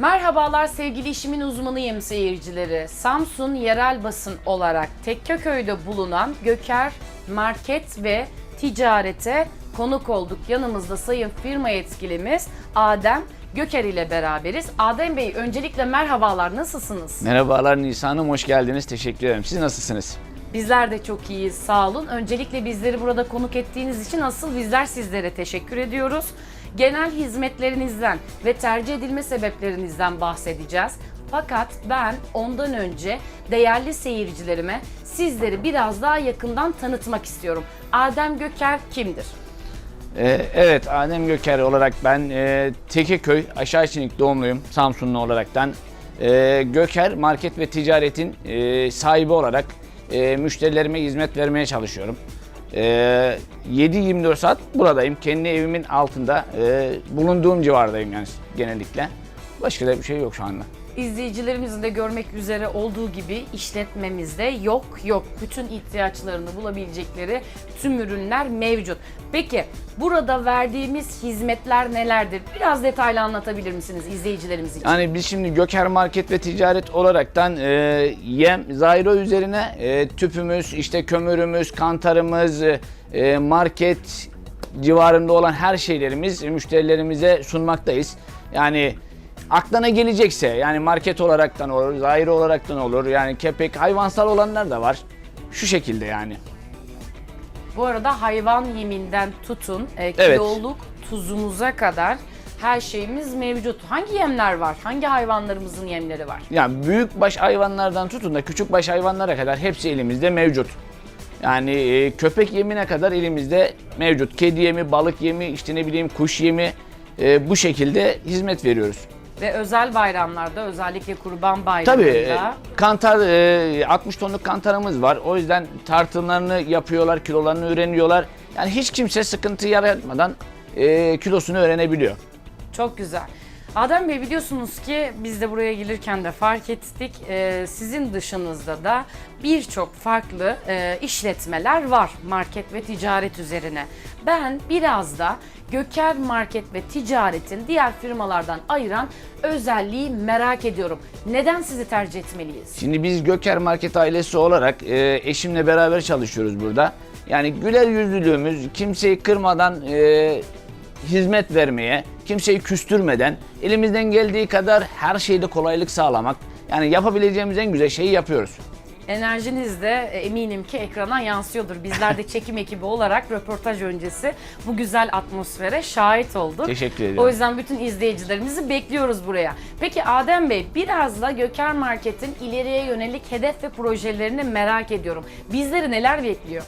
Merhabalar sevgili işimin uzmanıyım seyircileri. Samsun yerel basın olarak Tekkeköy'de bulunan Göker Market ve Ticarete konuk olduk. Yanımızda sayın firma yetkilimiz Adem Göker ile beraberiz. Adem Bey öncelikle merhabalar nasılsınız? Merhabalar Nisa Hanım, hoş geldiniz. Teşekkür ederim. Siz nasılsınız? Bizler de çok iyiyiz sağ olun. Öncelikle bizleri burada konuk ettiğiniz için asıl bizler sizlere teşekkür ediyoruz. Genel hizmetlerinizden ve tercih edilme sebeplerinizden bahsedeceğiz. Fakat ben ondan önce değerli seyircilerime sizleri biraz daha yakından tanıtmak istiyorum. Adem Göker kimdir? Ee, evet, Adem Göker olarak ben e, Tekeköy, Aşağı Çinik doğumluyum. Samsunlu olaraktan. E, Göker Market ve Ticaret'in e, sahibi olarak e, müşterilerime hizmet vermeye çalışıyorum. E, 7-24 saat buradayım. Kendi evimin altında e, bulunduğum civardayım yani genellikle. Başka da bir şey yok şu anda. İzleyicilerimizin de görmek üzere olduğu gibi işletmemizde yok yok bütün ihtiyaçlarını bulabilecekleri tüm ürünler mevcut. Peki burada verdiğimiz hizmetler nelerdir? Biraz detaylı anlatabilir misiniz izleyicilerimiz için? Yani biz şimdi Göker Market ve Ticaret olaraktan e, yem, zayro üzerine e, tüpümüz, işte kömürümüz, kantarımız, e, market civarında olan her şeylerimiz müşterilerimize sunmaktayız. Yani aklına gelecekse yani market olaraktan olur, zahiri olaraktan olur. Yani kepek, hayvansal olanlar da var. Şu şekilde yani. Bu arada hayvan yeminden tutun e, Evet. kiloluk tuzumuza kadar her şeyimiz mevcut. Hangi yemler var? Hangi hayvanlarımızın yemleri var? Yani büyük baş hayvanlardan tutun da küçük baş hayvanlara kadar hepsi elimizde mevcut. Yani e, köpek yemine kadar elimizde mevcut. Kedi yemi, balık yemi, işte ne bileyim kuş yemi e, bu şekilde hizmet veriyoruz. Ve özel bayramlarda özellikle kurban Tabii bayramında e, kantar e, 60 tonluk kantarımız var. O yüzden tartımlarını yapıyorlar, kilolarını öğreniyorlar. Yani hiç kimse sıkıntı yaratmadan e, kilosunu öğrenebiliyor. Çok güzel. Adem Bey biliyorsunuz ki biz de buraya gelirken de fark ettik. Ee, sizin dışınızda da birçok farklı e, işletmeler var market ve ticaret üzerine. Ben biraz da Göker Market ve Ticaret'in diğer firmalardan ayıran özelliği merak ediyorum. Neden sizi tercih etmeliyiz? Şimdi biz Göker Market ailesi olarak e, eşimle beraber çalışıyoruz burada. Yani güler yüzlülüğümüz, kimseyi kırmadan e, hizmet vermeye, kimseyi küstürmeden, elimizden geldiği kadar her şeyde kolaylık sağlamak. Yani yapabileceğimiz en güzel şeyi yapıyoruz. Enerjiniz de e, eminim ki ekrana yansıyordur. Bizler de çekim ekibi olarak röportaj öncesi bu güzel atmosfere şahit olduk. Teşekkür ederim. O yüzden bütün izleyicilerimizi bekliyoruz buraya. Peki Adem Bey biraz da Göker Market'in ileriye yönelik hedef ve projelerini merak ediyorum. Bizleri neler bekliyor?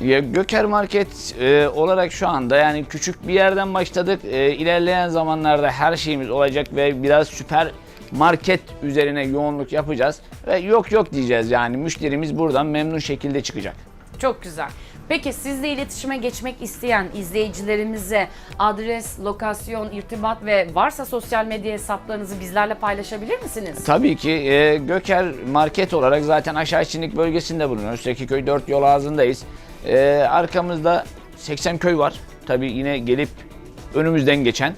Göker Market e, olarak şu anda yani küçük bir yerden başladık. E, ilerleyen zamanlarda her şeyimiz olacak ve biraz süper market üzerine yoğunluk yapacağız. Ve yok yok diyeceğiz yani müşterimiz buradan memnun şekilde çıkacak. Çok güzel. Peki sizle iletişime geçmek isteyen izleyicilerimize adres, lokasyon, irtibat ve varsa sosyal medya hesaplarınızı bizlerle paylaşabilir misiniz? Tabii ki e, Göker Market olarak zaten aşağı Çinlik bölgesinde bulunuyoruz. Tekiköy 4 yol ağzındayız. E, arkamızda 80 köy var. Tabii yine gelip önümüzden geçen.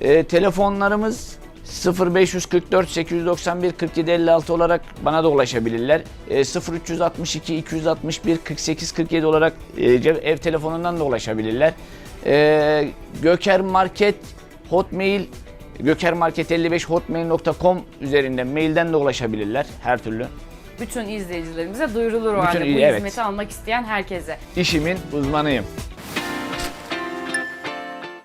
E, telefonlarımız 0544 891 47 56 olarak bana da ulaşabilirler. E, 0362 261 48 47 olarak e, cep- ev telefonundan da ulaşabilirler. E, Göker Market Hotmail gökermarket55 hotmail.com üzerinden mailden de ulaşabilirler her türlü. Bütün izleyicilerimize duyurulur o Bütün- halde bu evet. hizmeti almak isteyen herkese. İşimin uzmanıyım.